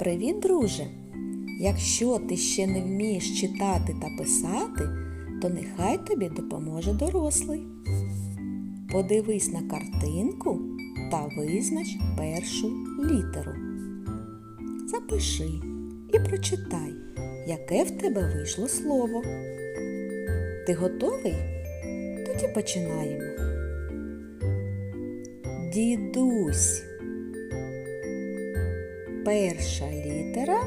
Привіт, друже! Якщо ти ще не вмієш читати та писати, то нехай тобі допоможе дорослий. Подивись на картинку та визнач першу літеру. Запиши і прочитай, яке в тебе вийшло слово. Ти готовий? Тоді починаємо. Дідусь. Перша літера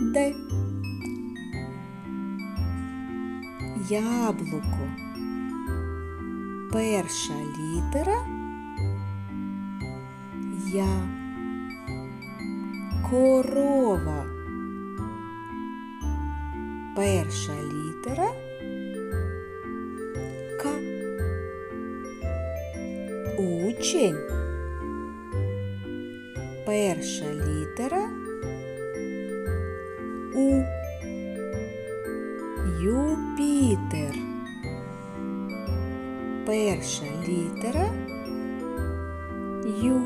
Д. Яблуко. Перша літера Я. Корова. Перша літера К. Учень. Перша літера У. Юпітер. Перша літера Ю.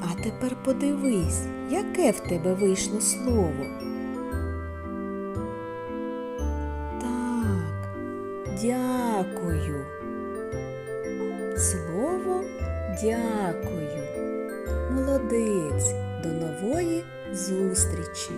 А тепер подивись, яке в тебе вийшло слово. Так, дякую. Дякую. Молодець. До нової зустрічі!